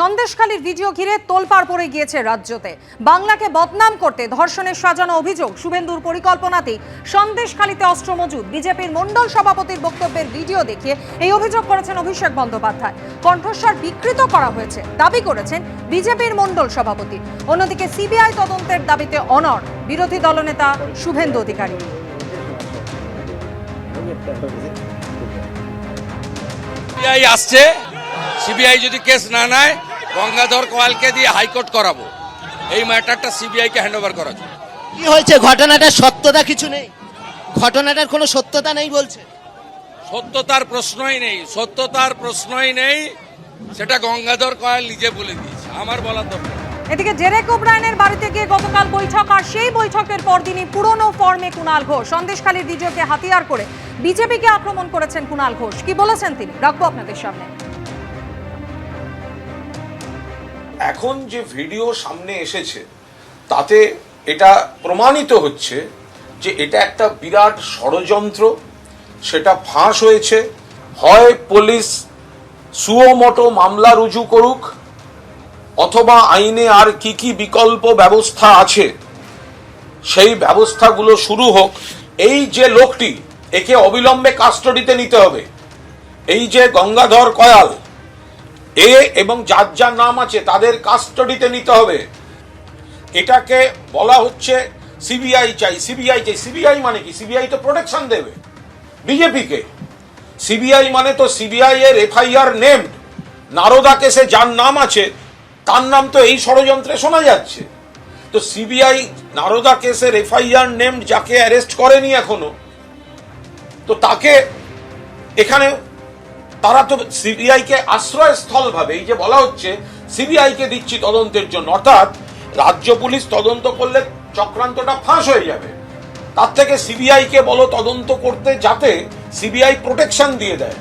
সন্দেশখালীর ভিডিও ঘিরে তোলপাড় পড়ে গিয়েছে রাজ্যতে। বাংলাকে বদনাম করতে ধর্ষণের সাজানো অভিযোগ শুভেন্দুর পরিকল্পনাতেই সন্দেশখালীতে অস্ত্র মজুদ বিজেপির মণ্ডল সভাপতির বক্তব্যের ভিডিও দেখিয়ে এই অভিযোগ করেছেন অভিষেক বন্দ্যোপাধ্যায়। কণ্ঠস্বর বিকৃত করা হয়েছে, দাবি করেছেন বিজেপির মণ্ডল সভাপতি। অন্যদিকে সিবিআই তদন্তের দাবিতে অনর বিরোধী দলনেতা শুভেন্দু অধিকারী। সিবিআই আসছে, সিবিআই যদি কেস না নেয় গঙ্গাধর কোয়ালকে দিয়ে হাইকোর্ট করাবো। এই ম্যাটারটা সিবিআইকে হ্যান্ড ওভার করা জন্য। কি হয়েছে? ঘটনাটার সত্যতা কিছু নেই? ঘটনাটার কোনো সত্যতা নেই বলছে? সত্যতার প্রশ্নই নেই সত্যতার প্রশ্নই নেই সেটা গঙ্গাধর কয়াল নিজে বলে দিয়েছে। আমার বলার দরকার এদিকে জেরেক ওব্রায়নের বাড়িতে গিয়ে গতকাল বৈঠক আর সেই বৈঠকের পরদিনই পুরনো ফর্মে কুণাল ঘোষ। সন্দেশখালীর ভিডিওকে হাতিয়ার করে বিজেপিকে আক্রমণ করেছেন কুণাল ঘোষ। কি বলেছেন তিনি? রাখব আপনাদের সামনে। এখন যে ভিডিও সামনে এসেছে, তাতে এটা প্রমাণিত হচ্ছে যে এটা একটা বিরাট ষড়যন্ত্র, সেটা ফাঁস হয়েছে। হয় পুলিশ সুয়োমোটো মামলা রুজু করুক, অথবা আইনে আর কি কি বিকল্প ব্যবস্থা আছে, সেই ব্যবস্থাগুলো শুরু হোক। এই যে লোকটি, একে অবিলম্বে কাস্টডিতে নিতে হবে। এই যে গঙ্গাধর কয়াল এ এবং যার যার নাম আছে, তাদের কাস্টডিতে নিতে হবে। এটাকে বলা হচ্ছে সিবিআই চাই সিবিআই চাই। সিবিআই মানে কি? সিবিআই তো প্রোটেকশন দেবে বিজেপিকে সিবিআই মানে তো সিবিআই এর এফআইআর নেমড নারদা কেসে যার নাম আছে, তার নাম তো এই ষড়যন্ত্রে শোনা যাচ্ছে। তো সিবিআই নারদা কেসের এফআইআর নেমড যাকে অ্যারেস্ট করেনি এখনও, তো তাকে এখানে তারা তো সিবিআই কে আশ্রয়স্থল ভাবে এই যে বলা হচ্ছে, সিবিআই কে দিচ্ছি তদন্তের জন্য। অর্থাৎ রাজ্য পুলিশ তদন্ত করলে চক্রান্তটা ফাঁস হয়ে যাবে। তার থেকে সিবিআই কে বলো তদন্ত করতে যাতে সিবিআই প্রোটেকশন দিয়ে দেয়।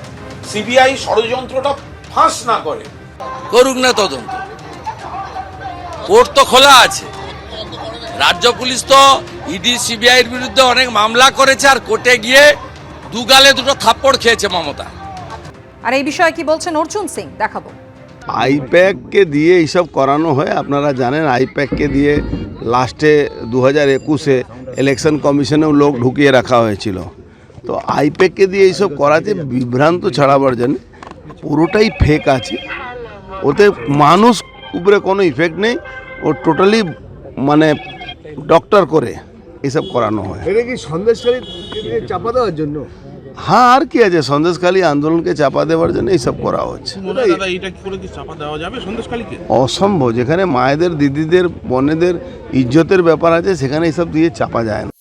সিবিআই ষড়যন্ত্রটা ফাঁস না করে। করুক না তদন্ত। কোর্ট তো খোলা আছে। রাজ্য পুলিশ তো ইডি, সিবিআইয়ের বিরুদ্ধে অনেক মামলা করেছে আর কোর্টে গিয়ে দুগালে দুটো থাপ্পড় খেয়েছে মমতা। আর এই বিষয়ে কি বলছেন অর্জুন সিং? দেখাবো। আইপ্যাককে দিয়ে এইসব করানো হয় আপনারা জানেন আইপ্যাককে দিয়ে লাস্টে দু হাজার একুশে ইলেকশন কমিশনেও লোক ঢুকিয়ে রাখা হয়েছিল। তো আইপ্যাককে দিয়ে এইসব করাতে বিভ্রান্ত ছড়াবার জন্য পুরোটাই ফেক আছে। ওতে মানুষ উপরে কোনো ইফেক্ট নেই ও টোটালি মানে ডক্টর করে এসব করানো হয়। এটা কি সন্দেশকারী চাপা দেওয়ার জন্য? হ্যাঁ আর কি আছে? সন্দেশখালী আন্দোলনকে চাপা দেওয়ার জন্য এইসব করা হচ্ছে। অসম্ভব যেখানে মায়েদের দিদিদের বনেদের ইজ্জতের ব্যাপার আছে সেখানে এইসব দিয়ে চাপা যায় না।